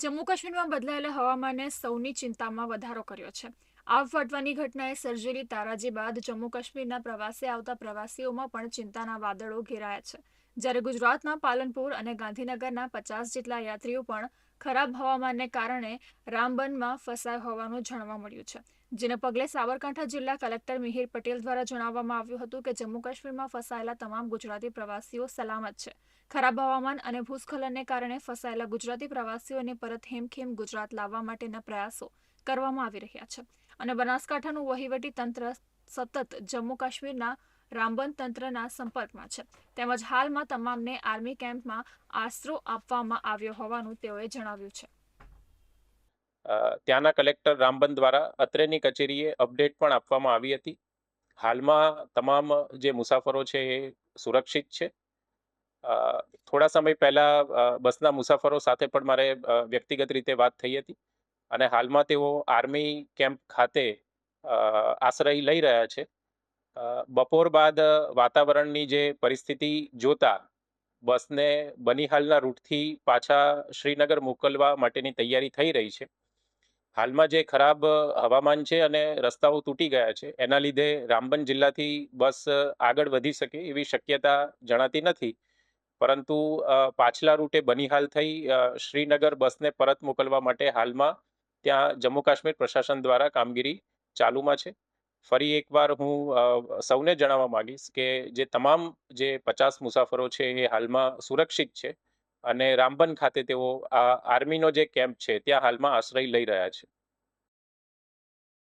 જમ્મુ કાશ્મીરમાં બદલાયેલા હવામાને સૌની ચિંતામાં વધારો કર્યો છે. આવ ફાટવાની ઘટનાએ સર્જેલી તારાજી બાદ જમ્મુ કાશ્મીરના પ્રવાસે આવતા પ્રવાસીઓમાં પણ ચિંતાના વાદળો ઘેરાયા છે. જ્યારે ગુજરાતના પાલનપુર અને ગાંધીનગરના પચાસ જેટલા યાત્રીઓ પણ ખરાબ હવામાનને કારણે રામબનમાં ફસાયા હોવાનું જાણવા મળ્યું છે. જેને પગલે સાબરકાંઠા જિલ્લા કલેક્ટર મિહિર પટેલ દ્વારા જણાવવામાં આવ્યું હતું કે જમ્મુ કાશ્મીરમાં ફસાયેલા તમામ ગુજરાતી પ્રવાસીઓ સલામત છે. ખરાબ હવામાન અને ભૂસ્ખલનને કારણે ફસાયેલા ગુજરાતી પ્રવાસીઓને પરત હેમખેમ ગુજરાત લાવવા માટેના પ્રયાસો કરવામાં આવી રહ્યા છે. અને બનાસકાંઠાનું વહીવટી તંત્ર સતત જમ્મુ કાશ્મીરના રામબન તંત્રના સંપર્કમાં છે. તેમજ હાલમાં તમામને આર્મી કેમ્પમાં આશરો આપવામાં આવ્યો હોવાનું તેઓએ જણાવ્યું છે. ત્યાંના કલેક્ટર રામબન દ્વારા અત્રેની કચેરીએ અપડેટ પણ આપવામાં આવી હતી. હાલમાં તમામ જે મુસાફરો છે એ સુરક્ષિત છે. થોડા સમય પહેલા બસના મુસાફરો સાથે પણ મારે વ્યક્તિગત રીતે વાત થઈ હતી અને હાલમાં તેઓ આર્મી કેમ્પ ખાતે આશ્રય લઈ રહ્યા છે. બપોર બાદ વાતાવરણની જે પરિસ્થિતિ જોતા બસને બનિહાલના રૂટથી પાછા શ્રીનગર મોકલવા માટેની તૈયારી થઈ રહી છે. હાલમાં જે ખરાબ હવામાન છે અને રસ્તાઓ તૂટી ગયા છે, એના લીધે રામબન જિલ્લાથી બસ આગળ વધી શકે એવી શક્યતા જણાતી નથી. પરંતુ પાછલા રૂટે બનિહાલ થઈ શ્રીનગર બસને પરત મોકલવા માટે હાલમાં ત્યાં જમ્મુ કાશ્મીર પ્રશાસન દ્વારા કામગીરી ચાલુમાં છે. ફરી એકવાર હું સૌને જણાવવા માગીશ કે જે તમામ જે પચાસ મુસાફરો છે એ હાલમાં સુરક્ષિત છે. અને રામબન ખાતે તેઓ આ આર્મીનો જે કેમ્પ છે, ત્યાં હાલમાં આશ્રય લઈ રહ્યા છે.